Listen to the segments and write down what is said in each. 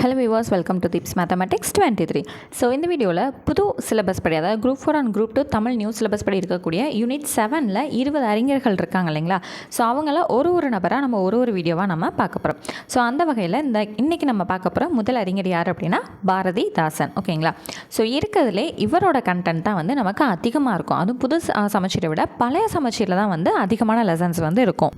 Hello Vilas welcome to Tips mathematics twenty three so இந்த வீடியோவில் புது சிலபஸ் படி அதாவது group four and group two Tamil new syllabus படி இருக்கக்கூடிய யூனிட் செவனில் இருபது அறிஞர்கள் இருக்காங்க இல்லைங்களா? ஸோ அவங்கள ஒரு ஒரு நபராக நம்ம ஒரு ஒரு வீடியோவாக நம்ம பார்க்க போகிறோம் ஸோ அந்த வகையில் இந்த இன்றைக்கி நம்ம பார்க்க போகிற முதல் அறிஞர் யார் அப்படின்னா பாரதி தாசன் ஓகேங்களா ஸோ இருக்கிறதுலே இவரோட கண்டென்ட் தான் வந்து நமக்கு அதிகமாக இருக்கும். அதுவும் புது ச- சமச்சீரை விட பழைய சமச்சீரில் தான் வந்து அதிகமான லெசன்ஸ் வந்து இருக்கும்.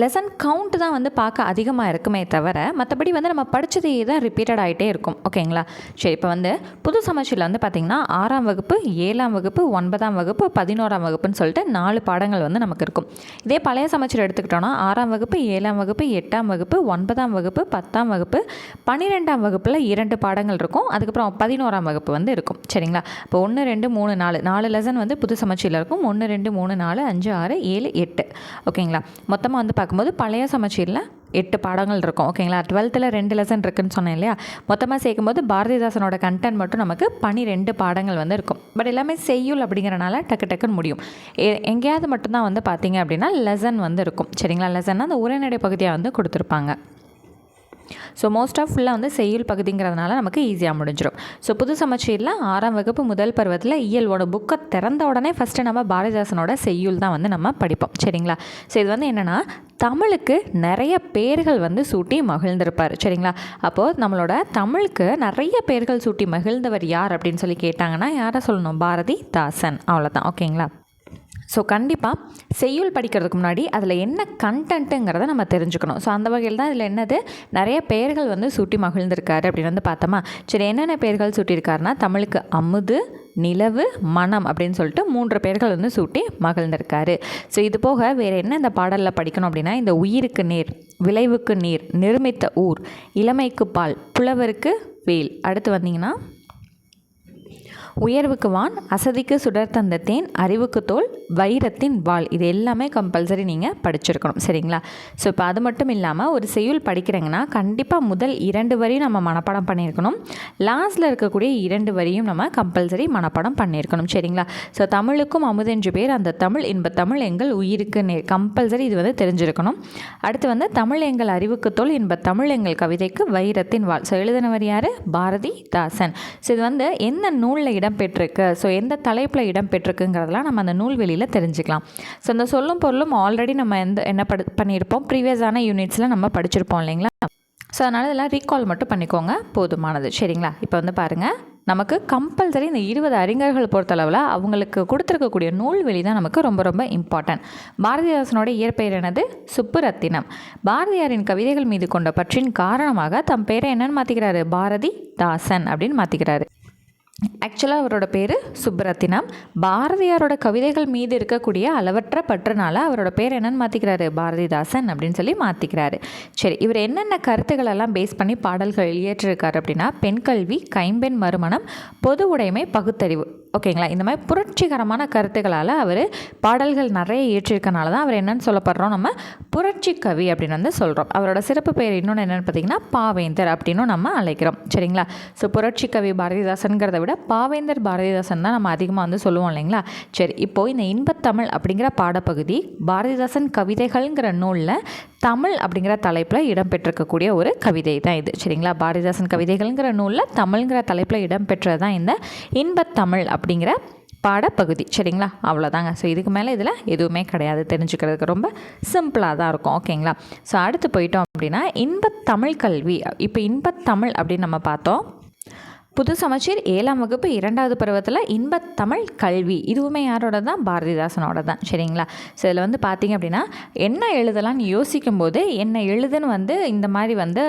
லெசன் கவுண்ட் தான் வந்து பார்க்க அதிகமாக இருக்குமே தவிர மற்றபடி வந்து நம்ம படித்ததே தான் ரிப்பீட்டட் ஆகிட்டே இருக்கும். ஓகேங்களா சரி இப்போ வந்து புது சமச்சீரில் வந்து பார்த்திங்கன்னா ஆறாம் வகுப்பு ஏழாம் வகுப்பு ஒன்பதாம் வகுப்பு பதினோராம் வகுப்புன்னு சொல்லிட்டு நாலு பாடங்கள் வந்து நமக்கு இருக்கும். இதே பழைய சமச்சீர் எடுத்துக்கிட்டோன்னா ஆறாம் வகுப்பு ஏழாம் வகுப்பு எட்டாம் வகுப்பு ஒன்பதாம் வகுப்பு பத்தாம் வகுப்பு பன்னிரெண்டாம் வகுப்பில் இரண்டு பாடங்கள் இருக்கும். அதுக்கப்புறம் பதினோராம் வகுப்பு வந்து இருக்கும். சரிங்களா? இப்போ ஒன்று ரெண்டு மூணு நாலு. நாலு லெசன் வந்து புது சமச்சீரில் இருக்கும். ஒன்று ரெண்டு மூணு நாலு அஞ்சு ஆறு ஏழு எட்டு. ஓகேங்களா மொத்தமாக வந்து பார்க்கும்போது பழைய சமச்சீரில் எட்டு பாடங்கள் இருக்கும். ஓகேங்களா டுவெல்த்தில் ரெண்டு லெசன் இருக்குன்னு சொன்னேன் இல்லையா? மொத்தமாக சேர்க்கும்போது பாரதிதாசனோட கண்டென்ட் மட்டும் நமக்கு பன்னிரெண்டு பாடங்கள் வந்து இருக்கும். பட் எல்லாமே செய்யுள் அப்படிங்கிறனால டக்கு டக்குன்னு முடியும். எ- எங்கேயாவது மட்டும்தான் வந்து பார்த்தீங்க அப்படின்னா லெசன் வந்து இருக்கும். சரிங்களா? லெசன்னா அந்த உரைநடை பகுதியாக வந்து கொடுத்துருப்பாங்க. ஸோ மோஸ்ட் ஆஃப் ஃபுல்லாக வந்து செய்யுள் பகுதிங்கிறதுனால நமக்கு ஈஸியாக முடிஞ்சிடும் ஸோ புது சமச்சீரில் ஆறாம் வகுப்பு முதல் பருவத்தில் இயல்வோட புக்கை திறந்த உடனே ஃபஸ்ட்டு நம்ம பாரதிதாசனோட செய்யுள் தான் வந்து நம்ம படிப்போம். சரிங்களா? ஸோ இது வந்து என்னென்னா தமிழுக்கு நிறைய பேர்கள் வந்து சூட்டி மகிழ்ந்திருப்பார். சரிங்களா? அப்போது நம்மளோட தமிழுக்கு நிறைய பேர்கள் சூட்டி மகிழ்ந்தவர் யார் அப்படின்னு சொல்லி கேட்டாங்கன்னா யாரை சொல்லணும்? பாரதி தாசன் அவ்வளோதான் ஓகேங்களா? ஸோ கண்டிப்பாக செய்யுள் படிக்கிறதுக்கு முன்னாடி அதில் என்ன கண்டென்ட்டுங்கிறத நம்ம தெரிஞ்சுக்கணும். ஸோ அந்த வகையில் தான் இதில் என்னது? நிறைய பெயர்கள் வந்து சூட்டி மகிழ்ந்திருக்காரு அப்படின்னு வந்து பார்த்தோமா? சரி என்னென்ன பெயர்கள் சூட்டியிருக்காருன்னா தமிழுக்கு அமுது நிலவு மனம் அப்படின்னு சொல்லிட்டு மூன்று பேர்கள் வந்து சூட்டி மகிழ்ந்திருக்காரு. ஸோ இது போக வேறு என்ன இந்த பாடலில் படிக்கணும் அப்படின்னா இந்த உயிருக்கு நீர் விளைவுக்கு நீர் நிர்மித்த ஊர் இளமைக்கு பால் புலவருக்கு வேல். அடுத்து வந்தீங்கன்னா உயர்வுக்கு வான் அசதிக்கு சுடர் தந்த தேன் அறிவுக்கு தோல் வைரத்தின் வாள் இது எல்லாமே கம்பல்சரி நீங்கள் படிச்சிருக்கணும். சரிங்களா? ஸோ இப்போ அது மட்டும் இல்லாமல் ஒரு செய்யுள் படிக்கிறீங்கன்னா கண்டிப்பாக முதல் இரண்டு வரியும் நம்ம மனப்பாடம் பண்ணியிருக்கணும். லாஸ்ட்டில் இருக்கக்கூடிய இரண்டு வரியும் நம்ம கம்பல்சரி மனப்பாடம் பண்ணியிருக்கணும். சரிங்களா? ஸோ தமிழுக்கும் அமுதென்று பேர். அந்த தமிழ் இன்ப தமிழ் எங்கள் உயிருக்கு நே கம்பல்சரி இது வந்து தெரிஞ்சிருக்கணும். அடுத்து வந்து தமிழ் எங்கள் அறிவுக்கு தோல் இன்ப தமிழ் எங்கள் கவிதைக்கு வைரத்தின் வாழ் ஸோ எழுதினவர் யார்? பாரதி தாசன். ஸோ இது வந்து எந்த நூலில் இடம்பெற்றிருக்கு. ஸோ எந்த தலைப்பில் இடம்பெற்றிருக்குங்கிறதெல்லாம் நம்ம அந்த நூல் வெளியில் தெரிஞ்சுக்கலாம். ஸோ அந்த சொல்லும் பொருளும் ஆல்ரெடி நம்ம எந்த என்ன படி பண்ணியிருப்போம்? ப்ரீவியஸான யூனிட்ஸில் நம்ம படிச்சிருப்போம் இல்லைங்களா? ஸோ அதனால் இதெல்லாம் ரீகால் மட்டும் பண்ணிக்கோங்க. போதுமானது. சரிங்களா? இப்போ வந்து பாருங்கள் நமக்கு கம்பல்சரி இந்த இருபது அறிஞர்கள் பொறுத்தளவில் அவங்களுக்கு கொடுத்துருக்கக்கூடிய நூல்வெளி தான் நமக்கு ரொம்ப ரொம்ப இம்பார்ட்டன்ட் பாரதிதாசனோட இயற்பெயர் என்னது? சுப்புரத்தினம். பாரதியாரின் கவிதைகள் மீது கொண்ட பற்றின் காரணமாக தம் பேரை என்னன்னு மாற்றிக்கிறாரு பாரதி தாசன் அப்படின்னு மாற்றிக்கிறாரு ஆக்சுவலாக அவரோட பேர் சுப்ரத்தினம். பாரதியாரோட கவிதைகள் மீது இருக்கக்கூடிய அளவற்ற பற்றுனால அவரோட பேர் என்னன்னு மாற்றிக்கிறாரு பாரதிதாசன் அப்படின்னு சொல்லி மாற்றிக்கிறாரு சரி இவர் என்னென்ன கருத்துக்கள் எல்லாம் பேஸ் பண்ணி பாடல்கள் இயற்றிருக்காரு அப்படின்னா பெண் கல்வி கைம்பெண் மறுமணம் பொது உடைமை பகுத்தறிவு. ஓகேங்களா இந்த மாதிரி புரட்சிகரமான கருத்துக்களால் அவர் பாடல்கள் நிறைய இயற்றிருக்கனால தான் அவர் என்னன்னு சொல்லப்படுறோம். நம்ம புரட்சி கவி அப்படின்னு வந்து சொல்கிறோம் அவரோட சிறப்பு பெயர் இன்னொன்று என்னென்னு பார்த்தீங்கன்னா பாவேந்தர் அப்படின்னும் நம்ம அழைக்கிறோம். சரிங்களா? ஸோ புரட்சி கவி பாரதிதாசன்கிறத விட பாவேந்தர் பாரதிதாசன் தான் நம்ம அதிகமாக வந்து சொல்லுவோம் இல்லைங்களா? சரி இப்போது இந்த இன்பத்தமிழ் அப்படிங்கிற பாடப்பகுதி பாரதிதாசன் கவிதைகள்ங்கிற நூலில் தமிழ் அப்படிங்கிற தலைப்பில் இடம்பெற்றிருக்கக்கூடிய ஒரு கவிதை தான் இது. சரிங்களா? பாரதிதாசன் கவிதைகள்ங்கிற நூலில் தமிழ்ங்கிற தலைப்பில் இடம்பெற்றது தான் இந்த இன்பத்தமிழ் அப்படிங்கிற பாடப்பகுதி. சரிங்களா? அவ்வளோதாங்க ஸோ இதுக்கு மேலே இதில் எதுவுமே கிடையாது. தெரிஞ்சுக்கிறதுக்கு ரொம்ப சிம்பிளாக தான் இருக்கும். ஓகேங்களா? ஸோ அடுத்து போயிட்டோம் அப்படின்னா இன்பத்தமிழ் கல்வி. இப்போ இன்பத்தமிழ் அப்படின்னு நம்ம பார்த்தோம். புது சமச்சீர் ஏழாம் வகுப்பு இரண்டாவது பருவத்தில் இன்பத்தமிழ் கல்வி. இதுவுமே யாரோட தான் பாரதிதாசனோட தான் சரிங்களா? ஸோ இதில் வந்து பார்த்தீங்க அப்படின்னா என்ன எழுதலாம்னு யோசிக்கும் போது என்ன எழுதுன்னு வந்து இந்த மாதிரி வந்து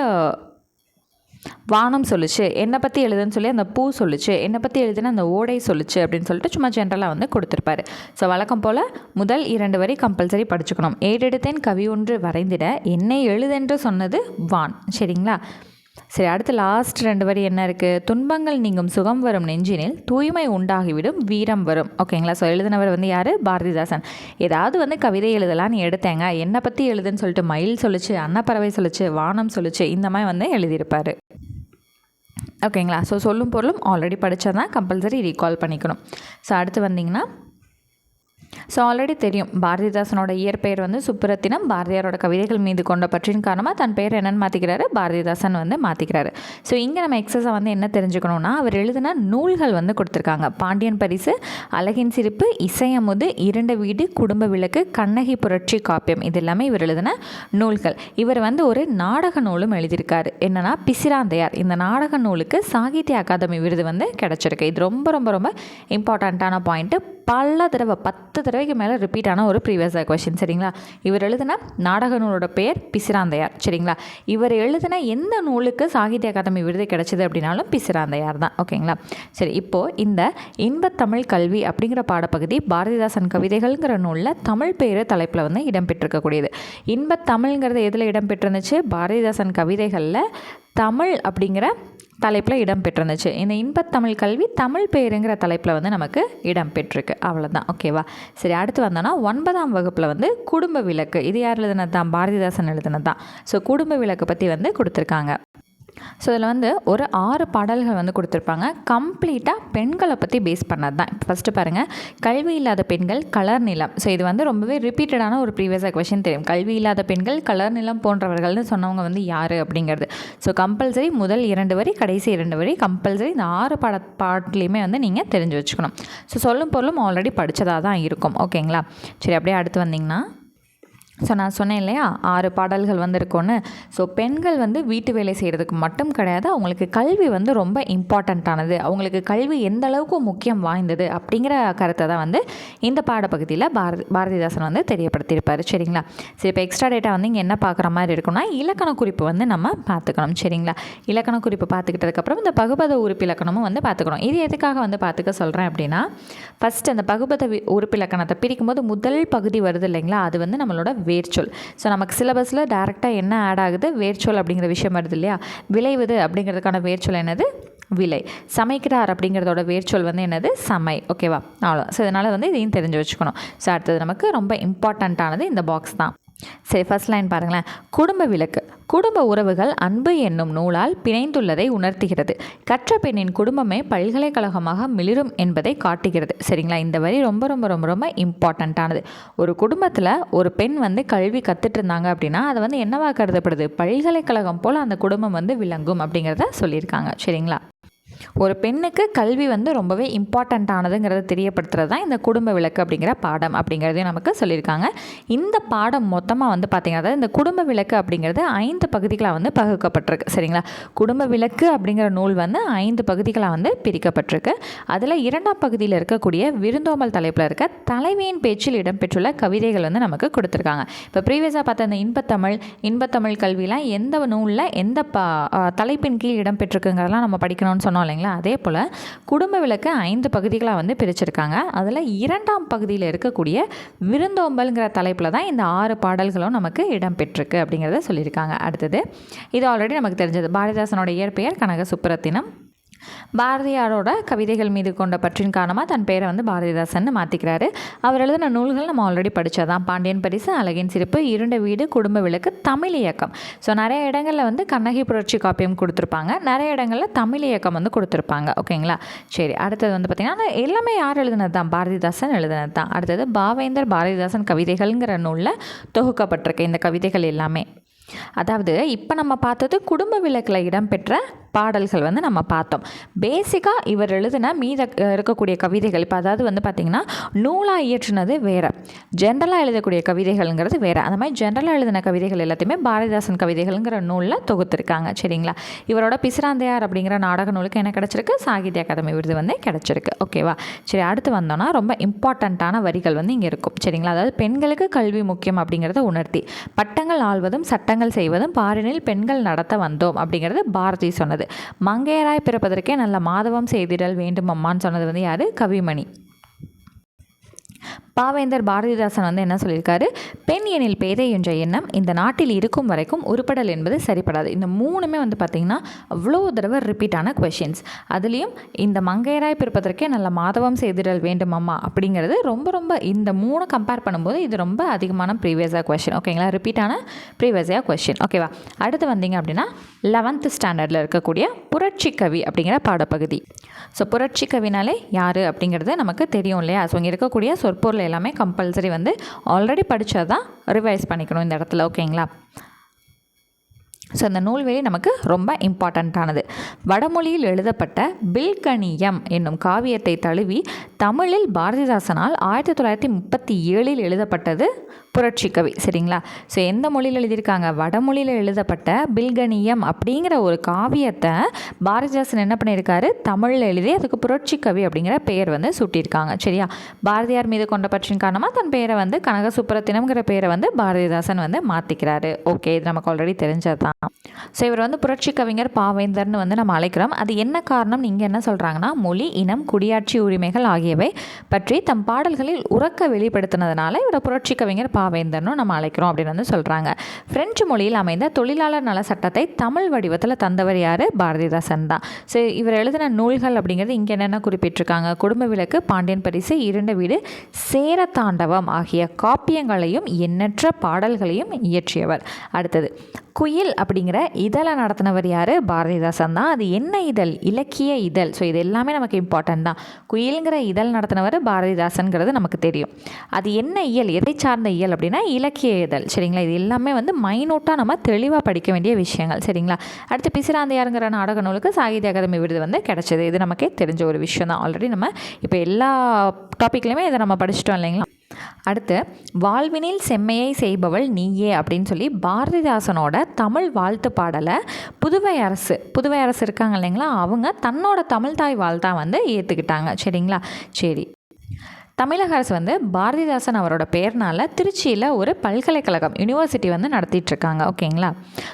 வானம் சொல்லுச்சு என்னை பற்றி எழுதுன்னு சொல்லி அந்த பூ சொல்லுச்சு என்னை பற்றி எழுதுன்னு அந்த ஓடை சொல்லுச்சு அப்படின்னு சொல்லிட்டு சும்மா ஜென்ரலாக வந்து கொடுத்துருப்பாரு. ஸோ வழக்கம் போல் முதல் இரண்டு வரி கம்பல்சரி படிச்சுக்கணும். ஏடெடுத்தேன் கவி ஒன்று வரைந்திட என்னை எழுதென்று சொன்னது வான். சரிங்களா? சரி அடுத்து லாஸ்ட் ரெண்டு வரி என்ன இருக்குது துன்பங்கள் நீங்கும் சுகம் வரும் நெஞ்சினில் தூய்மை உண்டாகிவிடும் வீரம் வரும். ஓகேங்களா ஸோ எழுதினவர் வந்து யார்? பாரதிதாசன். ஏதாவது வந்து கவிதை எழுதலாம்னு எடுத்தேங்க. என்னை பற்றி எழுதுன்னு சொல்லிட்டு மயில் சொல்லுச்சு அன்னப்பறவை சொல்லுச்சு வானம் சொல்லுச்சு இந்த மாதிரி வந்து எழுதியிருப்பார். ஓகேங்களா ஸோ சொல்லும் பொருளும் ஆல்ரெடி படித்தா தான் கம்பல்சரி ரீகால் பண்ணிக்கணும். ஸோ அடுத்து வந்தீங்கன்னா ஸோ ஆல்ரெடி தெரியும். பாரதிதாசனோட இயற்பெயர் வந்து சுப்புரத்தினம். பாரதியாரோட கவிதைகள் மீது கொண்ட பற்றின் காரணமாக தன் பெயர் என்னென்னு மாற்றிக்கிறாரு பாரதிதாசன் வந்து மாற்றிக்கிறாரு ஸோ இங்கே நம்ம எக்ஸஸாக வந்து என்ன தெரிஞ்சுக்கணும்னா அவர் எழுதின நூல்கள் வந்து கொடுத்துருக்காங்க. பாண்டியன் பரிசு அழகின் சிரிப்பு இசையமுது இரண்டு வீடு குடும்ப விளக்கு கண்ணகி புரட்சி காப்பியம். இது எல்லாமே இவர் எழுதின நூல்கள். இவர் வந்து ஒரு நாடக நூலும் எழுதியிருக்காரு. என்னென்னா பிசிராந்தையார். இந்த நாடக நூலுக்கு சாகித்ய அகாதமி விருது வந்து கிடச்சிருக்கு. இது ரொம்ப ரொம்ப ரொம்ப இம்பார்ட்டண்ட்டான பாயிண்ட்டு பல தடவை பத்து தடவைக்கு மேலே ரிப்பீட் ஆன ஒரு ப்ரீவியஸ் கொஷின் சரிங்களா? இவர் எழுதின நாடக நூலோட பெயர் பிசிராந்தையார் சரிங்களா? இவர் எழுதின எந்த நூலுக்கு சாகித்ய அகாதமி விருது கிடைச்சது அப்படின்னாலும் பிசிராந்தையார் தான் ஓகேங்களா? சரி இப்போது இந்த இன்பத்தமிழ் கல்வி அப்படிங்கிற பாடப்பகுதி பாரதிதாசன் கவிதைகள்ங்கிற நூலில் தமிழ் பேர் தலைப்பில் வந்து இடம்பெற்றிருக்கக்கூடியது. இன்பத்தமிழ்ங்கிறது எதில் இடம்பெற்றிருந்துச்சு? பாரதிதாசன் கவிதைகளில் தமிழ் அப்படிங்கிற தலைப்பில் இடம்பெற்றிருந்துச்சு இந்த இன்பத்தமிழ் கல்வி தமிழ் பேருங்கிற தலைப்பில் வந்து நமக்கு இடம்பெற்றிருக்கு அவ்வளோதான் ஓகேவா சரி அடுத்து வந்தோன்னா ஒன்பதாம் வகுப்பில் வந்து குடும்ப விளக்கு. இது யார் எழுதுனது தான்? பாரதிதாசன் எழுதுனது தான். ஸோ குடும்ப விளக்கு பற்றி வந்து கொடுத்துருக்காங்க. ஸோ இதில் வந்து ஒரு ஆறு பாடல்கள் வந்து கொடுத்துருப்பாங்க. கம்ப்ளீட்டாக பெண்களை பற்றி பேஸ் பண்ணது தான் ஃபஸ்ட்டு பாருங்கள் கல்வி இல்லாத பெண்கள் கலர் நிலம். ஸோ இது வந்து ரொம்பவே ரிப்பீட்டடான ஒரு ப்ரீவியஸாக கொஷின் தெரியும். கல்வி இல்லாத பெண்கள் கலர் நிலம் போன்றவர்கள்னு சொன்னவங்க வந்து யார் அப்படிங்கிறது? ஸோ கம்பல்சரி முதல் இரண்டு வரி கடைசி இரண்டு வரி கம்பல்சரி இந்த ஆறு பாட பாட்லேயுமே வந்து நீங்கள் தெரிஞ்சு வச்சுக்கணும். ஸோ சொல்லும் பொருளும் ஆல்ரெடி படித்ததாக தான் இருக்கும் ஓகேங்களா சரி அப்படியே அடுத்து வந்தீங்கன்னா ஸோ நான் சொன்னேன் இல்லையா? ஆறு பாடல்கள் வந்து இருக்கும்னு ஸோ பெண்கள் வந்து வீட்டு வேலை செய்கிறதுக்கு மட்டும் கிடையாது அவங்களுக்கு கல்வி வந்து ரொம்ப இம்பார்ட்டண்ட்டானது அவங்களுக்கு கல்வி எந்த அளவுக்கு முக்கியம் வாய்ந்தது அப்படிங்கிற கருத்தை தான் வந்து இந்த பாடப்பகுதியில் பாரதி பாரதிதாசன் வந்து தெரியப்படுத்தியிருப்பார். சரிங்களா? சரி இப்போ எக்ஸ்ட்ரா டேட்டா வந்து இங்கே என்ன பார்க்குற மாதிரி இருக்குன்னா இலக்கண குறிப்பு வந்து நம்ம பார்த்துக்கணும். சரிங்களா? இலக்கண குறிப்பு பார்த்துக்கிட்டதுக்கப்புறம் இந்த பகுபத உறுப்பு இலக்கணமும் வந்து பார்த்துக்கணும். இது எதுக்காக வந்து பார்த்துக்க சொல்கிறேன் அப்படின்னா ஃபஸ்ட் அந்த பகுபத உறுப்பு இலக்கணத்தை பிரிக்கும்போது முதல் பகுதி வருது இல்லைங்களா? அது வந்து நம்மளோட வேர்ச்சொல். ஸோ நமக்கு சிலபஸில் டேரெக்டாக என்ன ஆட் ஆகுது? வேர்ச்சொல் அப்படிங்கிற விஷயம் வருது இல்லையா? விளைவுது அப்படிங்கிறதுக்கான வேர்ச்சொல் என்னது? விலை. சமைக்கிறார் அப்படிங்கிறதோட வேர்ச்சொல் வந்து என்னது? சமை. ஓகேவா அவ்வளோ ஸோ இதனால் வந்து இதையும் தெரிஞ்சு வச்சுக்கணும். ஸோ அடுத்தது நமக்கு ரொம்ப இம்பார்ட்டண்ட்டானது இந்த பாக்ஸ் தான். சரி ஃபஸ்ட் லைன் பாருங்களேன். குடும்ப விளக்கு. குடும்ப உறவுகள் அன்பு என்னும் நூலால் பிணைந்துள்ளதை உணர்த்துகிறது. கற்ற பெண்ணின் குடும்பமே பல்கலைக்கழகமாக மிளிரும் என்பதை காட்டுகிறது. சரிங்களா? இந்த வரி ரொம்ப ரொம்ப ரொம்ப ரொம்ப இம்பார்ட்டண்ட்டானது ஒரு குடும்பத்தில் ஒரு பெண் வந்து கல்வி கற்றுட்டு இருந்தாங்க அப்படின்னா அதை வந்து என்னவா கருதப்படுது? பல்கலைக்கழகம் போல் அந்த குடும்பம் வந்து விளங்கும் அப்படிங்கிறத சொல்லியிருக்காங்க. சரிங்களா? ஒரு பெண்ணுக்கு கல்வி வந்து ரொம்பவே இம்பார்ட்டண்ட்டானதுங்கிறத தெரியப்படுத்துறது தான் இந்த குடும்ப விளக்கு அப்படிங்கிற பாடம் அப்படிங்கிறதையும் நமக்கு சொல்லியிருக்காங்க. இந்த பாடம் மொத்தமாக வந்து பார்த்திங்கன்னா அதாவது இந்த குடும்ப விளக்கு அப்படிங்கிறது ஐந்து பகுதிகளாக வந்து பகுக்கப்பட்டிருக்கு. சரிங்களா? குடும்ப விளக்கு அப்படிங்கிற நூல் வந்து ஐந்து பகுதிகளாக வந்து பிரிக்கப்பட்டிருக்கு. அதில் இரண்டாம் பகுதியில் இருக்கக்கூடிய விருந்தோமல் தலைப்பில் இருக்க தலைவியின் பேச்சில் இடம்பெற்றுள்ள கவிதைகள் வந்து நமக்கு கொடுத்துருக்காங்க. இப்போ ப்ரீவியஸாக பார்த்த இந்த இன்பத்தமிழ் இன்பத்தமிழ் கல்வியெலாம் எந்த நூலில் எந்த ப தலைப்பின் கீழ் இடம்பெற்றிருக்குங்கிறதெல்லாம் நம்ம படிக்கணும்னு சொன்னோம் இல்லைங்களா? அதே போல் குடும்ப விளக்கு ஐந்து பகுதிகளாக வந்து பிரிச்சிருக்காங்க. அதில் இரண்டாம் பகுதியில் இருக்கக்கூடிய விருந்தோம்பல்ங்கிற தலைப்பில் தான் இந்த ஆறு பாடல்களும் நமக்கு இடம்பெற்றிருக்கு அப்படிங்கிறத சொல்லியிருக்காங்க. அடுத்தது இது ஆல்ரெடி நமக்கு தெரிஞ்சது. பாரதிதாசனோட இயற்பெயர் கனக சுப்புரத்தினம் பாரதியாரோட கவிதைகள் மீது கொண்ட பற்றின் காரணமாக தன் பேரை வந்து பாரதிதாசன் மாற்றிக்கிறாரு அவர் எழுதின நூல்கள் நம்ம ஆல்ரெடி படித்ததான் பாண்டியன் பரிசு அழகின் சிரிப்பு இருண்ட வீடு குடும்ப விளக்கு தமிழ் இயக்கம். ஸோ நிறைய இடங்களில் வந்து கண்ணகி புரட்சி காப்பியம் கொடுத்துருப்பாங்க. நிறைய இடங்களில் தமிழ் இயக்கம் வந்து கொடுத்துருப்பாங்க. ஓகேங்களா சரி அடுத்தது வந்து பார்த்திங்கன்னா எல்லாமே யார் எழுதினது தான் பாரதிதாசன் எழுதினது தான் அடுத்தது பாவேந்தர் பாரதிதாசன் கவிதைகள்ங்கிற நூலில் தொகுக்கப்பட்டிருக்கு இந்த கவிதைகள் எல்லாமே. அதாவது இப்போ நம்ம பார்த்தது குடும்ப விளக்கில் இடம்பெற்ற பாடல்கள் வந்து நம்ம பார்த்தோம். பேசிக்காக இவர் எழுதின மீத இருக்கக்கூடிய கவிதைகள். இப்போ அதாவது வந்து பார்த்திங்கன்னா நூலாக இயற்றினது வேறு. ஜென்ரலாக எழுதக்கூடிய கவிதைகள்ங்கிறது வேறு. அந்த மாதிரி ஜென்ரலாக எழுதின கவிதைகள் எல்லாத்தையுமே பாரதிதாசன் கவிதைகள்ங்கிற நூலில் தொகுத்துருக்காங்க. சரிங்களா? இவரோட பிசிராந்தையார் அப்படிங்கிற நாடக நூலுக்கு என்ன கிடச்சிருக்கு? சாகித்ய அகாதமி விருது வந்து கிடச்சிருக்கு. ஓகேவா சரி அடுத்து வந்தோன்னா ரொம்ப இம்பார்ட்டண்ட்டான வரிகள் வந்து இங்கே இருக்கும். சரிங்களா? அதாவது பெண்களுக்கு கல்வி முக்கியம் அப்படிங்கிறத உணர்த்தி. பட்டங்கள் ஆள்வதும் சட்டங்கள் செய்வதும் பாரினில் பெண்கள் நடத்த வந்தோம் அப்படிங்கிறது பாரதி சொன்னது. மங்கையராய் பிறப்பதற்கே நல்ல மாதவம் செய்திடல் வேண்டும் அம்மான்னு சொன்னது வந்து யார்? கவிமணி. பாவேந்தர் பாரதிதாசன் வந்து என்ன சொல்லியிருக்காரு? பெண் எனில் பேதை என்ற எண்ணம் இந்த நாட்டில் இருக்கும் வரைக்கும் உருப்படல் என்பது சரிப்படாது. இந்த மூணுமே வந்து பார்த்திங்கன்னா அவ்வளோ தடவை ரிப்பீட்டான கொஷின்ஸ் அதுலேயும் இந்த மங்கையராய் பிறப்பதற்கே நல்ல மாதவம் செய்திடல் வேண்டும் அம்மா அப்படிங்கிறது ரொம்ப ரொம்ப இந்த மூணு கம்பேர் பண்ணும்போது இது ரொம்ப அதிகமான ப்ரீவியஸாக கொஷின் ஓகேங்களா ரிப்பீட்டான ப்ரீவியஸாக கொஷின் ஓகேவா அடுத்து வந்தீங்க அப்படின்னா லெவன்த்து ஸ்டாண்டர்டில் இருக்கக்கூடிய புரட்சி கவி அப்படிங்கிற பாடப்பகுதி. ஸோ புரட்சி கவினாலே யார் அப்படிங்கிறது நமக்கு தெரியும் இல்லையா? ஸோ இங்கே இருக்கக்கூடிய சொற்பொருள் எல்லாமே கம்பல்சரி வந்து ஆல்ரெடி படித்தா தான் ரிவைஸ் பண்ணிக்கணும் இந்த இடத்துல ஓகேங்களா ஸோ அந்த நூல்வெளி நமக்கு ரொம்ப இம்பார்ட்டண்ட்டானது வடமொழியில் எழுதப்பட்ட பில்கணியம் என்னும் காவியத்தை தழுவி தமிழில் பாரதிதாசனால் ஆயிரத்தி தொள்ளாயிரத்தி முப்பத்தி ஏழில் எழுதப்பட்டது புரட்சி கவி சரிங்களா? ஸோ எந்த மொழியில் எழுதியிருக்காங்க? வடமொழியில் எழுதப்பட்ட பில்கணியம் அப்படிங்கிற ஒரு காவியத்தை பாரதிதாசன் என்ன பண்ணியிருக்காரு? தமிழில் எழுதி அதுக்கு புரட்சி கவி அப்படிங்கிற பெயர் வந்து சூட்டியிருக்காங்க. சரியா? பாரதியார் மீது கொண்ட பற்றின் காரணமாக தன் பெயரை வந்து கனக சுப்புரத்தினம்ங்கிற பெயரை வந்து பாரதிதாசன் வந்து மாற்றிக்கிறாரு ஓகே இது நமக்கு ஆல்ரெடி தெரிஞ்சது தான் ஸோ இவர் வந்து புரட்சி கவிஞர் பாவேந்தர்னு வந்து நம்ம அழைக்கிறோம். அது என்ன காரணம்? நீங்கள் என்ன சொல்கிறாங்கன்னா மொழி இனம் குடியாட்சி உரிமைகள் ஆகியவை பற்றி தம் பாடல்களில் உறக்க வெளிப்படுத்தினதுனால இவரை புரட்சி கவிஞர் பாவேந்தர்னு நம்ம அழைக்கிறோம் அப்படின்னு வந்து சொல்கிறாங்க பிரெஞ்சு மொழியில் அமைந்த தொழிலாளர் நல சட்டத்தை தமிழ் வடிவத்தில் தந்தவர் யார்? பாரதிதாசன் தான். ஸோ இவர் எழுதின நூல்கள் அப்படிங்கிறது இங்கே என்னென்ன குறிப்பிட்டிருக்காங்க? குடும்ப விளக்கு பாண்டியன் பரிசு இரண்டு வீடு சேர தாண்டவம் ஆகிய காப்பியங்களையும் எண்ணற்ற பாடல்களையும் இயற்றியவர். அடுத்தது குயில் அப்படிங்கிற இதழை நடத்தினவர் யார்? பாரதிதாசன் தான். அது என்ன இதழ்? இலக்கிய இதழ். ஸோ இது எல்லாமே நமக்கு இம்பார்ட்டன்ட் தான். குயில்ங்கிற இதழ் நடத்தினவர் பாரதிதாசன்கிறது நமக்கு தெரியும். அது என்ன இயல்? எதை சார்ந்த இயல் அப்படின்னா இலக்கிய இதழ். சரிங்களா? இது எல்லாமே வந்து மைனூட்டாக நம்ம தெளிவாக படிக்க வேண்டிய விஷயங்கள். சரிங்களா? அடுத்து பிசிராந்தையாருங்கிற நாடக நூலுக்கு சாகித்ய அகாதமி விருது வந்து கிடச்சிது. இது நமக்கே தெரிஞ்ச ஒரு விஷயம் தான். ஆல்ரெடி நம்ம இப்போ எல்லா டாப்பிக்லையுமே இதை நம்ம படிச்சிட்டோம் இல்லைங்களா? அடுத்து வாழ்வினில் செம்மையை செய்பவள் நீயே அப்படின்னு சொல்லி பாரதிதாசனோட தமிழ் வாழ்த்து பாடலை புதுவை அரசு புதுவை அரசு இருக்காங்க இல்லைங்களா? அவங்க தன்னோட தமிழ் தாய் வாழ்த்தா வந்து ஏற்றுக்கிட்டாங்க சரிங்களா? சரி. தமிழக அரசு வந்து பாரதிதாசன் அவரோட பேர்னால் திருச்சியில் ஒரு பல்கலைக்கழகம் யூனிவர்சிட்டி வந்து நடத்திட்டுருக்காங்க. ஓகேங்களா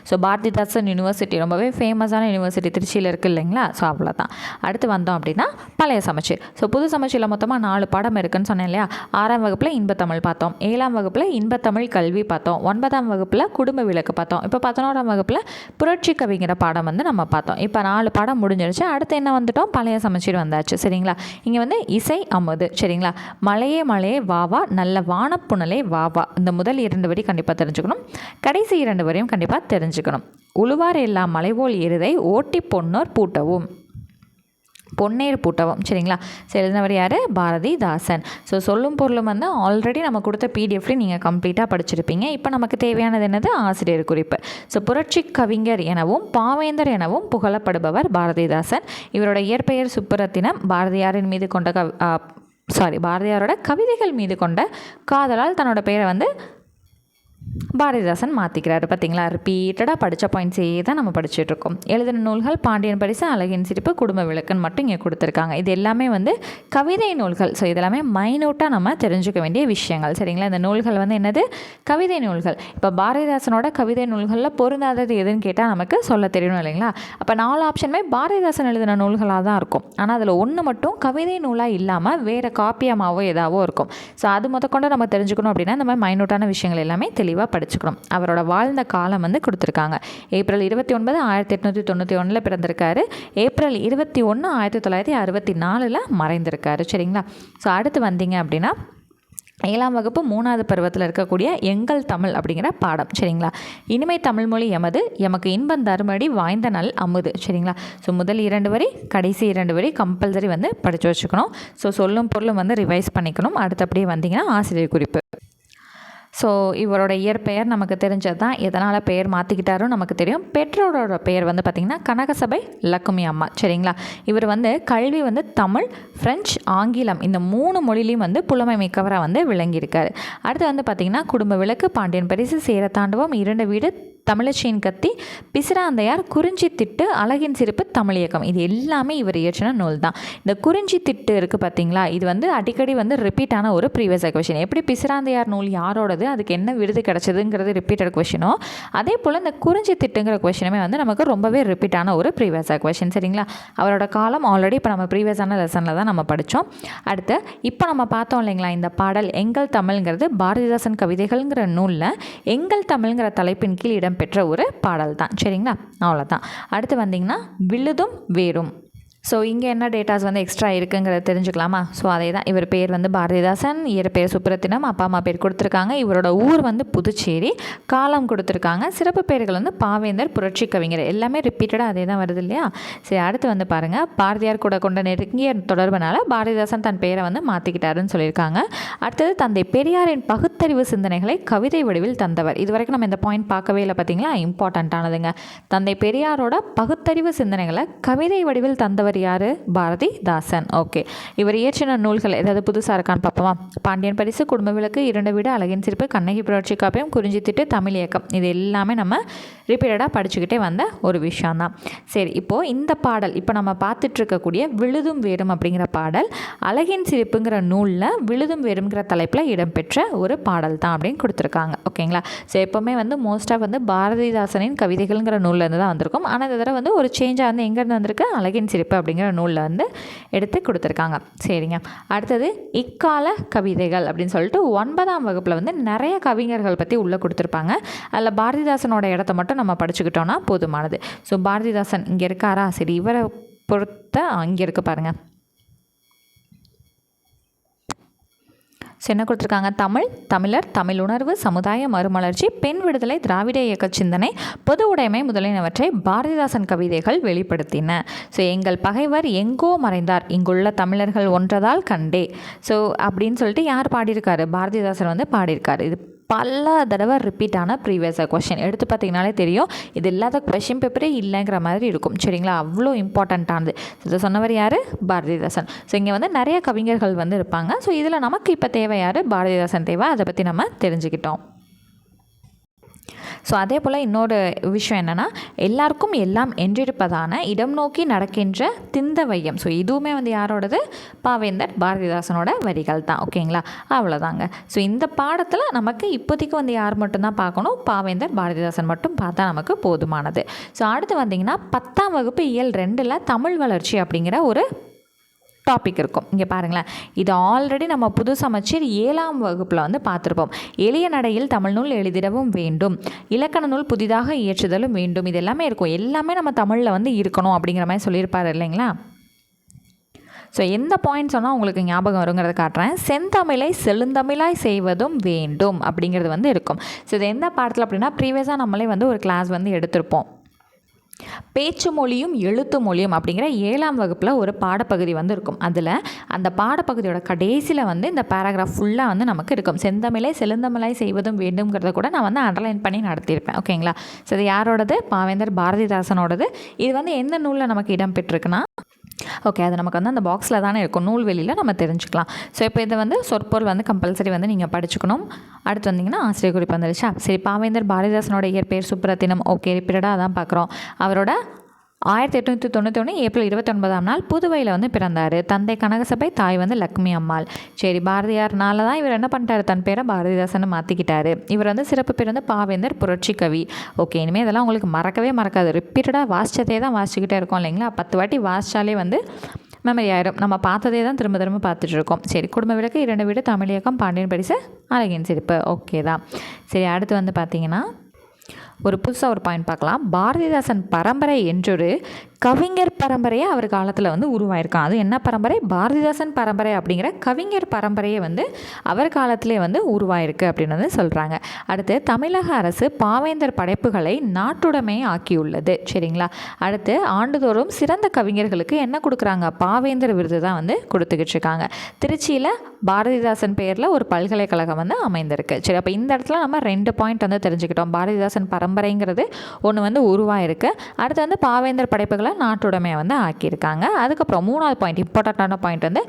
ஸோ பாரதிதாசன் யூனிவர்சிட்டி ரொம்பவே ஃபேமஸான யூனிவர்சிட்டி திருச்சியில் இருக்குது இல்லைங்களா? ஸோ அவ்வளோதான் அடுத்து வந்தோம் அப்படின்னா பழைய சமச்சீர். ஸோ புது சமச்சீரில் மொத்தமாக நாலு பாடம் இருக்குன்னு சொன்னேன் இல்லையா? ஆறாம் வகுப்பில் இன்பத்தமிழ் பார்த்தோம். ஏழாம் வகுப்பில் இன்பத்தமிழ் கல்வி பார்த்தோம். ஒன்பதாம் வகுப்பில் குடும்ப விளக்கு பார்த்தோம். இப்போ பதினோராம் வகுப்பில் புரட்சி கவிங்கிற பாடம் வந்து நம்ம பார்த்தோம். இப்போ நாலு பாடம் முடிஞ்சிருச்சு. அடுத்து என்ன வந்துட்டோம்? பழைய சமச்சீர் வந்தாச்சு. சரிங்களா? இங்கே வந்து இசை அமுது. சரிங்களா? மலையே மலையே வாவா நல்ல வானப்புணலே வாவா இந்த முதல் இரண்டு வரி கண்டிப்பாக தெரிஞ்சுக்கணும். கடைசி இரண்டு வரையும் கண்டிப்பாக தெரிஞ்சுக்கணும். உழுவார் எல்லாம் மலைபோல் எருதை ஓட்டி பொன்னோர் பூட்டவும். பொன்னேர் பூட்டவும். சரிங்களா? சரி எழுதினவர் யார்? பாரதிதாசன். ஸோ சொல்லும் பொருளும் வந்து ஆல்ரெடி நம்ம கொடுத்த பிடிஎஃப்லேயும் நீங்கள் கம்ப்ளீட்டாக படிச்சிருப்பீங்க. இப்போ நமக்கு தேவையானது என்னது? ஆசிரியர் குறிப்பு. ஸோ புரட்சி கவிஞர் எனவும் பாவேந்தர் எனவும் புகழப்படுபவர் பாரதிதாசன். இவரோட இயற்பெயர் சுப்புரத்தினம். பாரதியாரின் மீது கொண்ட கவி சாரி பாரதியாரோட கவிதைகள் மீது கொண்ட காதலால் தன்னோட பெயரை வந்து பாரதிதாசன் மாற்றிக்கிறாரு பார்த்தீங்களா ரிப்பீட்டடாக படித்த பாயிண்ட்ஸே தான் நம்ம படிச்சுட்ருக்கோம். எழுதின நூல்கள் பாண்டியன் பரிசு அழகின் சிரிப்பு குடும்ப விளக்குன்னு மட்டும் இங்கே கொடுத்துருக்காங்க. இது எல்லாமே வந்து கவிதை நூல்கள். ஸோ இதெல்லாமே மைனூட்டாக நம்ம தெரிஞ்சுக்க வேண்டிய விஷயங்கள். சரிங்களா? இந்த நூல்கள் வந்து என்னது? கவிதை நூல்கள். இப்போ பாரதிதாசனோட கவிதை நூல்களில் பொருந்தாதது எதுன்னு கேட்டால் நமக்கு சொல்ல தெரியணும் இல்லைங்களா? அப்போ நாலு ஆப்ஷனுமே பாரதிதாசன் எழுதின நூல்களாக தான் இருக்கும். ஆனால் அதில் ஒன்று மட்டும் கவிதை நூலாக இல்லாமல் வேறு காப்பியமாகவோ ஏதாவோ இருக்கும். ஸோ அது முதற்கொண்டு நம்ம தெரிஞ்சுக்கணும் அப்படின்னா இந்த மாதிரி மைனூட்டான விஷயங்கள் எல்லாமே தெளிவாக படிச்சுக்கணும். அவரோட வாழ்ந்த காலம் வந்து கொடுத்துருக்காங்க. ஏப்ரல் இருபத்தி ஒன்பது ஆயிரத்தி எட்நூற்றி தொண்ணூற்றி ஒன்றில் பிறந்திருக்காரு. ஏப்ரல் இருபத்தி ஒன்று ஆயிரத்தி தொள்ளாயிரத்தி அறுபத்தி நாலில் மறைந்திருக்காரு. சரிங்களா? ஸோ அடுத்து வந்தீங்க அப்படின்னா ஏழாம் வகுப்பு மூணாவது பருவத்தில் இருக்கக்கூடிய எங்கள் தமிழ் அப்படிங்கிற பாடம். சரிங்களா? இனிமை தமிழ்மொழி எமது எமக்கு இன்பம் தருமடி வாய்ந்த நல் அமுது. சரிங்களா? ஸோ முதல் இரண்டு வரி கடைசி இரண்டு வரி கம்பல்சரி வந்து படித்து வச்சுக்கணும். ஸோ சொல்லும் பொருளும் வந்து ரிவைஸ் பண்ணிக்கணும். அடுத்தபடியே வந்தீங்கன்னா ஆசிரியர் குறிப்பு. ஸோ இவரோட இயற்பெயர் நமக்கு தெரிஞ்சது தான் எதனால் பெயர் மாற்றிக்கிட்டாரோ நமக்கு தெரியும். பெற்றோரோட பெயர் வந்து பார்த்திங்கன்னா கனகசபை லக்குமி அம்மா. சரிங்களா? இவர் வந்து கல்வி வந்து தமிழ் ஃப்ரெஞ்ச் ஆங்கிலம் இந்த மூணு மொழிலையும் வந்து புலமை மிக்கவராக வந்து விளங்கியிருக்காரு. அடுத்து வந்து பார்த்திங்கன்னா குடும்ப விளக்கு பாண்டியன் பரிசு சேரத்தாண்டவம் இரண்டு வீடு தமிழச்சியின் கத்தி பிசிராந்தையார் குறிஞ்சி திட்டு அழகின் சிரிப்பு தமிழியக்கம் இது எல்லாமே இவர் இயற்றின நூல் தான் இந்த குறிஞ்சி திட்டு இருக்குது பார்த்தீங்களா இது வந்து அடிக்கடி வந்து ரிப்பீட் ஆன ஒரு ப்ரீவியஸ் கொஷின் எப்படி பிசிராந்தையார் நூல் யாரோடது அதுக்கு என்ன விருது கிடச்சதுங்கிறது ரிப்பீட்டட் கொஷினோ அதே போல் இந்த குறிஞ்சி திட்டுங்கிற கொஷினுமே வந்து நமக்கு ரொம்பவே ரிப்பீட் ஆன ஒரு ப்ரீவியஸ் கொஷின் சரிங்களா? அவரோட காலம் ஆல்ரெடி இப்போ நம்ம ப்ரீவியஸான லெசனில் தான் நம்ம படித்தோம் அடுத்து இப்போ நம்ம பார்த்தோம் இல்லைங்களா இந்த பாடல் எங்கள் தமிழ்ங்கிறது பாரதிதாசன் கவிதைகள்ங்கிற நூலில் எங்கள் தமிழ்ங்கிற தலைப்பின் கீழ் இடம் பெற்ற ஒரு பாடல் தான் சரிங்களா? அவ்வளோதான் அடுத்து வந்தீங்கன்னா விழுதும் வேரும். ஸோ இங்கே என்ன டேட்டாஸ் வந்து எக்ஸ்ட்ரா இருக்குங்கிறத தெரிஞ்சுக்கலாமா? ஸோ அதே தான் இவர் பேர் வந்து பாரதிதாசன் இவர் பேர் சுப்ரத்தினம் அப்பா அம்மா பேர் கொடுத்துருக்காங்க. இவரோட ஊர் வந்து புதுச்சேரி காலம் கொடுத்துருக்காங்க. சிறப்பு பெயர்கள் வந்து பாவேந்தர் புரட்சி கவிஞர். எல்லாமே ரிப்பீட்டடாக அதே தான் வருது இல்லையா? சரி அடுத்து வந்து பாருங்கள் பாரதியார் கூட கொண்ட நெருங்கிய தொடர்புனால பாரதிதாசன் தன் பேரை வந்து மாற்றிக்கிட்டாருன்னு சொல்லியிருக்காங்க. அடுத்தது தந்தை பெரியாரின் பகுத்தறிவு சிந்தனைகளை கவிதை வடிவில் தந்தவர். இது வரைக்கும் நம்ம இந்த பாயிண்ட் பார்க்கவே இல்லை பார்த்தீங்களா இம்பார்ட்டண்ட்டானதுங்க தந்தை பெரியாரோட பகுத்தறிவு சிந்தனைகளை கவிதை வடிவில் தந்தவர் யார்? பாரதிதாசன். ஓகே இவர் இயற்றின நூல்கள் ஏதாவது புதுசாக இருக்கான்னு பார்ப்போமா? பாண்டியன் பரிசு குடும்ப விளக்கு இரண்டு வீடு அழகின் சிறப்பு கண்ணகி புரட்சி காப்பியம் குறிஞ்சி திட்டு தமிழ் இயக்கம். இது எல்லாமே நம்ம ரிப்பீட்டடாக படிச்சுக்கிட்டே வந்த ஒரு விஷயம்தான். சரி இப்போது இந்த பாடல் இப்போ நம்ம பார்த்துட்ருக்கக்கூடிய விழுதும் வேரும் அப்படிங்கிற பாடல் அழகின் சிரிப்புங்கிற நூலில் விழுதும் வேறுங்கிற தலைப்பில் இடம்பெற்ற ஒரு பாடல் தான் அப்படின்னு கொடுத்துருக்காங்க. ஓகேங்களா ஸோ எப்போவுமே வந்து மோஸ்ட்டாக வந்து பாரதிதாசனின் கவிதைகள்ங்கிற நூல்லேருந்து தான் வந்திருக்கும். ஆனால் இந்த தடவை வந்து ஒரு சேஞ்சாக வந்து எங்கேருந்து வந்திருக்கு? அழகின் சிரிப்பு அப்படிங்கிற நூலில் வந்து எடுத்து கொடுத்துருக்காங்க. சரிங்க. அடுத்தது இக்கால கவிதைகள் அப்படின்னு சொல்லிட்டு ஒன்பதாம் வகுப்பில் வந்து நிறைய கவிஞர்கள் பற்றி உள்ளே கொடுத்துருப்பாங்க. அதில் பாரதிதாசனோட இடத்த மட்டும் நம்ம படிச்சுக்கிட்டோன்னா போதுமானது. ஸோ பாரதிதாசன் இங்கே இருக்காரா? சரி இவரை பொறுத்த இங்கே இருக்க பாருங்கள் ஸோ என்ன கொடுத்துருக்காங்க. தமிழ் தமிழர் தமிழ் உணர்வு சமுதாய மறுமலர்ச்சி பெண் விடுதலை திராவிட இயக்க சிந்தனை பொது உடைமை முதலியனவற்றை பாரதிதாசன் கவிதைகள் வெளிப்படுத்தின. ஸோ எங்கள் பகைவர் எங்கோ மறைந்தார். இங்குள்ள தமிழர்கள் ஒன்றதால் கண்டே. ஸோ அப்படின்னு சொல்லிட்டு யார் பாடியிருக்காரு? பாரதிதாசன் வந்து பாடியிருக்காரு. இது பல தடவை ரிப்பீட் ஆன ப்ரீவியஸ் கொஷின் எடுத்து பார்த்தீங்கனாலே தெரியும் இது இல்லாத கொஷின் பேப்பரே இல்லைங்கிற மாதிரி இருக்கும். சரிங்களா? அவ்வளோ இம்பார்ட்டண்ட்டானது இதை சொன்னவர் யார்? பாரதிதாசன். ஸோ இங்கே வந்து நிறைய கவிஞர்கள் வந்து இருப்பாங்க. ஸோ இதில் நமக்கு இப்போ தேவை யார்? பாரதிதாசன் தேவை. அதை பற்றி நம்ம தெரிஞ்சுக்கிட்டோம். ஸோ அதே போல் இன்னொரு விஷயம் என்னென்னா எல்லாருக்கும் எல்லாம் என்றிருப்பதான இடம் நோக்கி நடக்கின்ற திந்த வையம் ஸோ இதுவுமே வந்து யாரோடது? பாவேந்தர் பாரதிதாசனோட வரிகள் தான். ஓகேங்களா அவ்வளோதாங்க ஸோ இந்த பாடத்தில் நமக்கு இப்போதைக்கு வந்து யார் மட்டும்தான் பார்க்கணும்? பாவேந்தர் பாரதிதாசன் மட்டும் பார்த்தா நமக்கு போதுமானது. ஸோ அடுத்து வந்தீங்கன்னா பத்தாம் வகுப்பு இயல் ரெண்டில் தமிழ் வளர்ச்சி அப்படிங்கிற ஒரு டாபிக் இருக்கும். இங்கே பாருங்களேன். இது ஆல்ரெடி நம்ம புது சமச்சீர் ஏழாம் வகுப்பில் வந்து பார்த்துருப்போம். எளிய நடையில் தமிழ் நூல் எழுதிடவும் வேண்டும். இலக்கண நூல் புதிதாக இயற்றுதலும் வேண்டும். இது எல்லாமே இருக்கும். எல்லாமே நம்ம தமிழில் வந்து இருக்கணும் அப்படிங்கிற மாதிரி சொல்லியிருப்பார் இல்லைங்களா? ஸோ எந்த பாயிண்ட் சொன்னால் உங்களுக்கு ஞாபகம் வருங்கிறத காட்டுறேன். செந்தமிழை செழுந்தமிழாய் செய்வதும் வேண்டும் அப்படிங்கிறது வந்து இருக்கும். ஸோ இது எந்த பாடத்தில் அப்படின்னா ப்ரீவியஸாக நம்மளே வந்து ஒரு கிளாஸ் வந்து எடுத்திருப்போம். பேச்சு மொழியும் எழுத்து மொழியும் அப்படிங்கிற ஏழாம் வகுப்பில் ஒரு பாடப்பகுதி வந்து இருக்கும் அதில் அந்த பாடப்பகுதியோட கடைசியில் வந்து இந்த பேராகிராஃப் ஃபுல்லாக வந்து நமக்கு இருக்கும். செந்தமிழை செழுந்தமிழை செய்வதும் வேண்டும்ங்கிறத கூட நான் வந்து அண்டர்லைன் பண்ணி நடத்தியிருப்பேன். ஓகேங்களா ஸோ இது யாரோடது? பாவேந்தர் பாரதிதாசனோடது. இது வந்து எந்த நூலில் நமக்கு இடம்பெற்றிருக்குன்னா ஓகே அது நமக்கு வந்து அந்த பாக்ஸில் தானே இருக்கும். நூல்வெளியில் நம்ம தெரிஞ்சுக்கலாம். ஸோ இப்போ இதை வந்து சொற்பொருள் வந்து கம்பல்சரி வந்து நீங்கள் படிச்சுக்கணும். அடுத்து வந்தீங்கன்னா ஆசிரியர் குறிப்பு வந்துருச்சா? சரி பாவேந்தர் பாரதிதாசனோட இயற்பெயர் சுப்ரத்தினம். ஓகே ரிப்பீட்டடாக அதான் பார்க்குறோம். அவரோட ஆயிரத்தி எட்நூற்றி தொண்ணூற்றி ஒன்று ஏப்ரல் இருபத்தொன்பதாம் நாள் புதுவையில் வந்து பிறந்தார். தந்தை கனகசபை தாய் வந்து லக்ஷ்மி அம்மாள். சரி பாரதியார்னால தான் இவர் என்ன பண்ணிட்டார்? தன் பேரை பாரதிதாசன் மாற்றிக்கிட்டாரு இவர் வந்து சிறப்பு பேர் வந்து பாவேந்தர் புரட்சி கவி. ஓகே இனிமேல் இதெல்லாம் உங்களுக்கு மறக்கவே மறக்காது. ரிப்பீட்டடாக வாசிச்சதே தான் வாசிச்சுக்கிட்டே இருக்கோம் இல்லைங்களா? பத்து வாட்டி வாசித்தாலே வந்து மெமரி ஆயிரும். நம்ம பார்த்ததே தான் திரும்ப திரும்ப பார்த்துட்ருக்கோம் சரி குடும்ப விளக்கு இரண்டு வீடு தமிழியக்கம் பாண்டியன் பரிசு அழகின் சிரிப்பு. ஓகே தான். சரி அடுத்து வந்து பார்த்தீங்கன்னா ஒரு புதுசாக ஒரு பாயிண்ட் பார்க்கலாம். பாரதிதாசன் பரம்பரை என்றொரு கவிஞர் பரம்பரையே அவர் காலத்தில் வந்து உருவாயிருக்கான். அது என்ன பரம்பரை? பாரதிதாசன் பரம்பரை அப்படிங்கிற கவிஞர் பரம்பரையே வந்து அவர் காலத்திலே வந்து உருவாயிருக்கு அப்படின்னு வந்து சொல்கிறாங்க அடுத்து தமிழக அரசு பாவேந்தர் படைப்புகளை நாட்டுடைமை ஆக்கியுள்ளது. சரிங்களா? அடுத்து ஆண்டுதோறும் சிறந்த கவிஞர்களுக்கு என்ன கொடுக்குறாங்க? பாவேந்தர் விருது தான் வந்து கொடுத்துக்கிட்டு இருக்காங்க. திருச்சியில் பாரதிதாசன் பேரில் ஒரு பல்கலைக்கழகம் வந்து அமைந்திருக்கு. சரி அப்போ இந்த இடத்துல நம்ம ரெண்டு பாயிண்ட் வந்து தெரிஞ்சுக்கிட்டோம். பாரதிதாசன் பரம்பரைங்கிறது ஒன்று வந்து உருவாயிருக்கு. அடுத்து வந்து பாவேந்தர் படைப்புகளை நாட்டுடைமையை வந்து ஆக்கியிருக்காங்க. அதுக்கப்புறம் மூணாவது பாயிண்ட் இம்பார்ட்டண்ட்டான பாயிண்ட் வந்து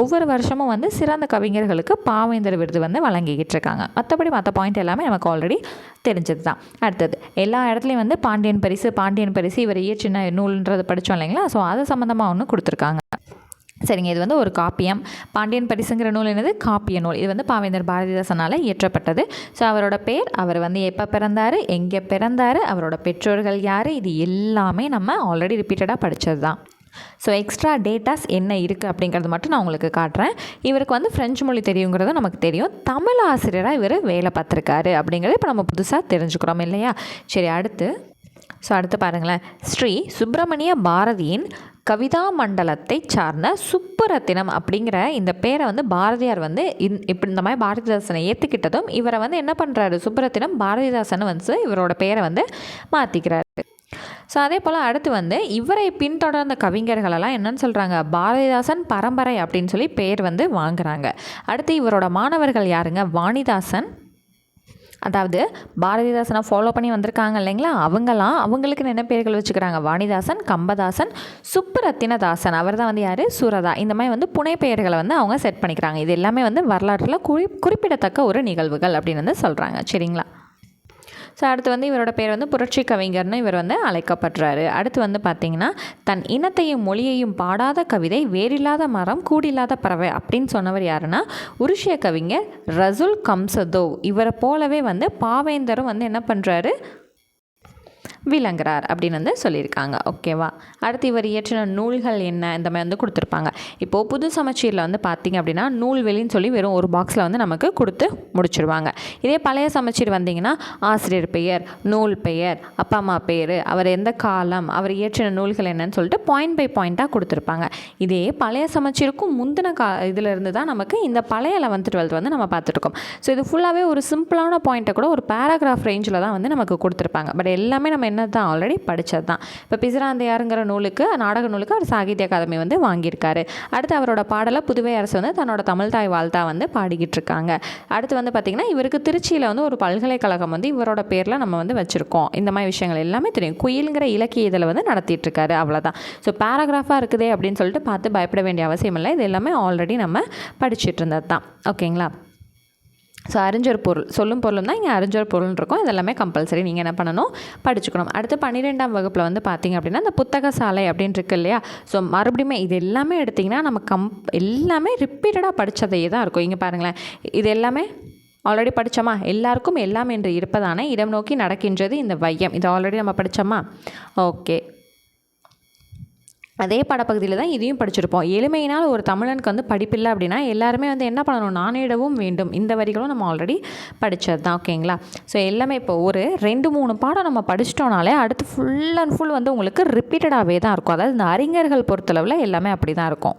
ஒவ்வொரு வருஷமும் வந்து சிறந்த கவிஞர்களுக்கு பாவேந்தர் விருது வந்து வழங்கிக்கிட்டு இருக்காங்க. மற்றபடி மற்ற பாயிண்ட் எல்லாமே நமக்கு ஆல்ரெடி தெரிஞ்சது தான் அடுத்தது எல்லா இடத்துலையும் வந்து பாண்டியன் பரிசு பாண்டியன் பரிசு இவர் இயற்றின நூல்ன்றது படித்தோம் இல்லைங்களா? ஸோ அது சம்மந்தமாக ஒன்று கொடுத்துருக்காங்க. சரிங்க இது வந்து ஒரு காப்பியம். பாண்டியன் பரிசுங்கிற நூல் என்னது? காப்பிய நூல். இது வந்து பாவேந்தர் பாரதிதாசனால் இயற்றப்பட்டது. ஸோ அவரோட பேர் அவர் வந்து எப்போ பிறந்தார் எங்கே பிறந்தார் அவரோட பெற்றோர்கள் யார் இது எல்லாமே நம்ம ஆல்ரெடி ரிப்பீட்டடாக படித்தது தான் ஸோ எக்ஸ்ட்ரா டேட்டாஸ் என்ன இருக்குது அப்படிங்கிறது மட்டும் நான் உங்களுக்கு காட்டுறேன். இவருக்கு வந்து ஃப்ரெஞ்சு மொழி தெரியுங்கிறது நமக்கு தெரியும். தமிழ் ஆசிரியராக இவர் வேலை பார்த்துருக்காரு அப்படிங்கிறது இப்போ நம்ம புதுசாக தெரிஞ்சுக்கிறோம் இல்லையா? சரி அடுத்து ஸோ அடுத்து பாருங்களேன். ஸ்ரீ சுப்பிரமணிய பாரதியின் கவிதா மண்டலத்தை சார்ந்த சுப்புரத்தினம் அப்படிங்கிற இந்த பேரை வந்து பாரதியார் வந்து இந் இப்படி இந்த மாதிரி பாரதிதாசனை ஏற்றுக்கிட்டதும் இவரை வந்து என்ன பண்ணுறாரு சுப்புரத்தினம் பாரதிதாசன் வந்து இவரோட பேரை வந்து மாற்றிக்கிறாரு ஸோ அதே போல் அடுத்து வந்து இவரை பின்தொடர்ந்த கவிஞர்களெல்லாம் என்னன்னு சொல்கிறாங்க பாரதிதாசன் பரம்பரை அப்படின்னு சொல்லி பேர் வந்து வாங்குறாங்க. அடுத்து இவரோட மாணவர்கள் யாருங்க? வாணிதாசன் அதாவது பாரதிதாசனை ஃபாலோ பண்ணி வந்திருக்காங்க இல்லைங்களா? அவங்களாம் அவங்களுக்கு என்ன பேர்கள் வச்சுக்கிறாங்க? வாணிதாசன் கம்பதாசன் சுப்புரத்தினதாசன். அவர் தான் வந்து யார்? சுரதா. இந்த மாதிரி வந்து புனை பெயர்களை வந்து அவங்க செட் பண்ணிக்கிறாங்க. இது எல்லாமே வந்து வரலாற்றில் குறி குறிப்பிடத்தக்க ஒரு நிகழ்வுகள் அப்படின்னு வந்து சொல்கிறாங்க சரிங்களா? ஸோ அடுத்து வந்து இவரோட பேர் வந்து புரட்சி கவிஞர்னு இவர் வந்து அழைக்கப்படுறாரு. அடுத்து வந்து பார்த்திங்கன்னா தன் இனத்தையும் மொழியையும் பாடாத கவிதை வேறில்லாத மரம் கூடில்லாத பறவை அப்படின்னு சொன்னவர் யாருன்னா உருஷிய கவிஞர் ரசுல் கம்சதோ இவரை போலவே வந்து பாவேந்தரும் வந்து என்ன பண்ணுறாரு விளங்குறார் அப்படின்னு வந்து சொல்லியிருக்காங்க. ஓகேவா அடுத்து இவர் இயற்றின நூல்கள் என்ன? இந்த மாதிரி வந்து கொடுத்துருப்பாங்க. இப்போது புது சமச்சீரில் வந்து பார்த்திங்க அப்படின்னா நூல்வெளின்னு சொல்லி வெறும் ஒரு பாக்ஸில் வந்து நமக்கு கொடுத்து முடிச்சிருவாங்க. இதே பழைய சமச்சீர் வந்தீங்கன்னா ஆசிரியர் பெயர் நூல் பெயர் அப்பா அம்மா பேர் அவர் எந்த காலம் அவர் இயற்றின நூல்கள் என்னன்னு சொல்லிட்டு பாயிண்ட் பை பாயிண்ட்டாக கொடுத்துருப்பாங்க. இதே பழைய சமச்சீருக்கும் முந்தின கா இதிலிருந்து தான் நமக்கு இந்த பழைய லெவன்த் டுவெல்த் வந்து நம்ம பார்த்துருக்கோம். ஸோ இது ஃபுல்லாகவே ஒரு சிம்பிளான பாயிண்ட்டை கூட ஒரு பேராகிராஃப் ரேஞ்சில் தான் வந்து நமக்கு கொடுத்துருப்பாங்க. பட் எல்லாமே நம்ம என்ன தான் ஆல்ரெடி படித்தது தான் இப்போ பிசிராந்தையாருங்கிற நூலுக்கு நாடக நூலுக்கு அவர் சாகித்ய அகாதமி வந்து வாங்கியிருக்காரு. அடுத்து அவரோட பாடலை புதுவை அரசு வந்து தன்னோட தமிழ் தாய் வாழ்த்தா வந்து பாடிக்கிட்டு இருக்காங்க. அடுத்து வந்து பார்த்திங்கன்னா இவருக்கு திருச்சியில் வந்து ஒரு பல்கலைக்கழகம் வந்து இவரோட பேரில் நம்ம வந்து வச்சுருக்கோம். இந்த மாதிரி விஷயங்கள் எல்லாமே தெரியும். குயிலுங்கிற இலக்கிய இதில் வந்து நடத்திட்டுருக்காரு அவ்வளோதான் ஸோ பேராகிராஃபாக இருக்குதே அப்படின்னு சொல்லிட்டு பார்த்து பயப்பட வேண்டிய அவசியம் இல்லை இது எல்லாமே ஆல்ரெடி நம்ம படிச்சுட்டு இருந்தது தான் ஓகேங்களா ஸோ அறிஞர் பொருள் சொல்லும் பொருளும் தான் இங்கே அறிஞர் பொருள்னு இருக்கும். இதெல்லாமே கம்பல்சரி நீங்கள் என்ன பண்ணணும்? படிச்சுக்கணும். அடுத்து பன்னிரெண்டாம் வகுப்பில் வந்து பார்த்திங்க அப்படின்னா இந்த புத்தக சாலை அப்படின்னு இருக்கு இல்லையா? ஸோ மறுபடியுமே இது எல்லாமே எடுத்திங்கன்னா நம்ம கம் எல்லாமே ரிப்பீட்டடாக படித்ததே தான் இருக்கும். இங்கே பாருங்களேன். இது எல்லாமே ஆல்ரெடி படித்தோமா எல்லாருக்கும் எல்லாம் என்று இருப்பதான? இடம் நோக்கி நடக்கின்றது இந்த வையம். இது ஆல்ரெடி நம்ம படித்தோமா ஓகே அதே படப்பகுதியில் தான் இதையும் படிச்சிருப்போம். எளிமையினால் ஒரு தமிழனுக்கு வந்து படிப்பில்லை அப்படின்னா எல்லாருமே வந்து என்ன பண்ணணும்? நானேடவும் வேண்டும். இந்த வரிகளும் நம்ம ஆல்ரெடி படித்தது தான் ஓகேங்களா? ஸோ எல்லாமே இப்போ ஒரு ரெண்டு மூணு பாடம் நம்ம படிச்சிட்டோனாலே அடுத்து ஃபுல் அண்ட் ஃபுல் வந்து உங்களுக்கு ரிப்பீட்டடாகவே தான் இருக்கும். அதாவது இந்த அறிஞர்கள் பொறுத்தளவில் எல்லாமே அப்படி தான் இருக்கும்.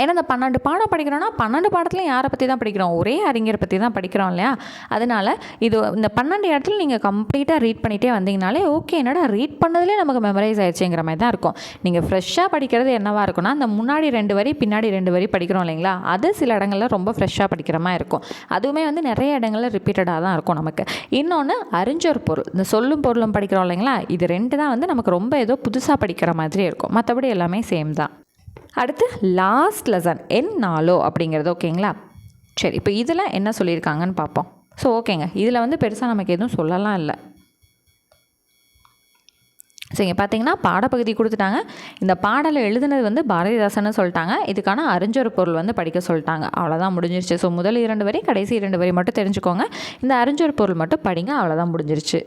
ஏன்னா இந்த பன்னெண்டு பாடம் படிக்கிறோன்னா பன்னெண்டு பாடத்துலையும் யாரை பற்றி தான் படிக்கிறோம்? ஒரே அறிஞரை பற்றி தான் படிக்கிறோம் இல்லையா? அதனால் இது இந்த பன்னெண்டு இடத்துல நீங்கள் கம்ப்ளீட்டாக ரீட் பண்ணிகிட்டே வந்தீங்கனாலே ஓகே என்னடா ரீட் பண்ணதுலேயே நமக்கு மெமரைஸ் ஆயிடுச்சுங்கிற மாதிரி தான் இருக்கும். நீங்கள் ஃப்ரெஷ்ஷாக படிக்கிறது என்னவாக இருக்கும்னா அந்த முன்னாடி ரெண்டு வரி பின்னாடி ரெண்டு வரி படிக்கிறோம் இல்லைங்களா? அது சில இடங்களில் ரொம்ப ஃப்ரெஷ்ஷாக படிக்கிற மாதிரி இருக்கும். அதுவுமே வந்து நிறைய இடங்களில் ரிப்பீட்டடாக தான் இருக்கும் நமக்கு. இன்னொன்று அறிஞர் பொருள். இந்த சொல்லும் பொருளும் படிக்கிறோம் இல்லைங்களா? இது ரெண்டு தான் வந்து நமக்கு ரொம்ப ஏதோ புதுசாக படிக்கிற மாதிரி இருக்கும். மற்றபடி எல்லாமே சேம் தான். அடுத்து லாஸ்ட் லெசன் என் நாளோ அப்படிங்கிறது ஓகேங்களா சரி இப்போ இதில் என்ன சொல்லியிருக்காங்கன்னு பார்ப்போம். ஸோ ஓகேங்க இதில் வந்து பெருசாக நமக்கு எதுவும் சொல்லலாம் இல்லை. சரிங்க பார்த்தீங்கன்னா பாடப்பகுதி கொடுத்துட்டாங்க. இந்த பாடலை எழுதுனது வந்து பாரதிதாசன் சொல்லிட்டாங்க. இதுக்கான அறிஞர் பொருள் வந்து படிக்க சொல்லிட்டாங்க. அவ்வளோதான் முடிஞ்சிருச்சு. ஸோ முதல் இரண்டு வரி கடைசி இரண்டு வரி மட்டும் தெரிஞ்சுக்கோங்க. இந்த அறிஞர் பொருள் மட்டும் படிங்க அவ்வளோதான் முடிஞ்சிருச்சு.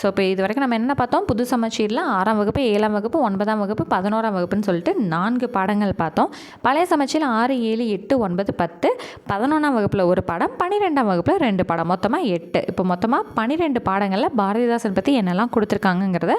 ஸோ இப்போ இது வரைக்கும் நம்ம என்ன பார்த்தோம்? புது சமச்சீரில் ஆறாம் வகுப்பு ஏழாம் வகுப்பு ஒன்பதாம் வகுப்பு பதினோராம் வகுப்புன்னு சொல்லிட்டு நான்கு பாடங்கள் பார்த்தோம். பழைய சமச்சீரில் ஆறு ஏழு எட்டு ஒன்பது பத்து பதினொன்றாம் வகுப்பில் ஒரு பாடம் பன்னிரெண்டாம் வகுப்பில் ரெண்டு பாடம். மொத்தமாக எட்டு. இப்போ மொத்தமாக பன்னிரெண்டு பாடங்களில் பாரதிதாசன் பற்றி என்னெல்லாம் கொடுத்துருக்காங்கங்கிறத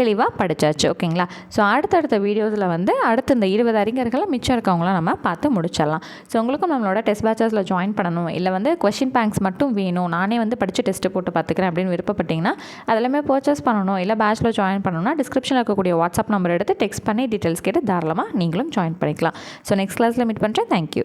தெளிவாக படித்தாச்சு ஓகேங்களா? ஸோ அடுத்தடுத்த வீடியோஸில் வந்து அடுத்து இந்த இருபது அறிஞர்களை மிச்சம் இருக்கவங்களாம் நம்ம பார்த்து முடிச்சிடலாம். ஸோ உங்களுக்கும் நம்மளோட டெஸ்ட் பேச்சஸில் ஜாயின் பண்ணணும். இல்லை வந்து கொஷின் பேங்க்ஸ் மட்டும் வேணும். நானே வந்து படித்து டெஸ்ட்டு போட்டு பார்த்துக்கிறேன் அப்படின்னு விருப்பப்பட்டிங்கன்னா அதெல்லாமே பர்ச்சேஸ் பண்ணணும் இல்லை பேச்சில் ஜாயின் பண்ணணும்னா டிஸ்கிரிப்ஷனில் இருக்கக்கூடிய வாட்ஸ்அப் நம்பர் எடுத்து டெக்ஸ்ட் பண்ணி டீட்டெயில்ஸ் கேட்டு தாராளமாக நீங்களும் ஜாயின் பண்ணிக்கலாம். ஸோ நெக்ஸ்ட் கிளாஸில் மீட் பண்ணுறேன் தேங்க்யூ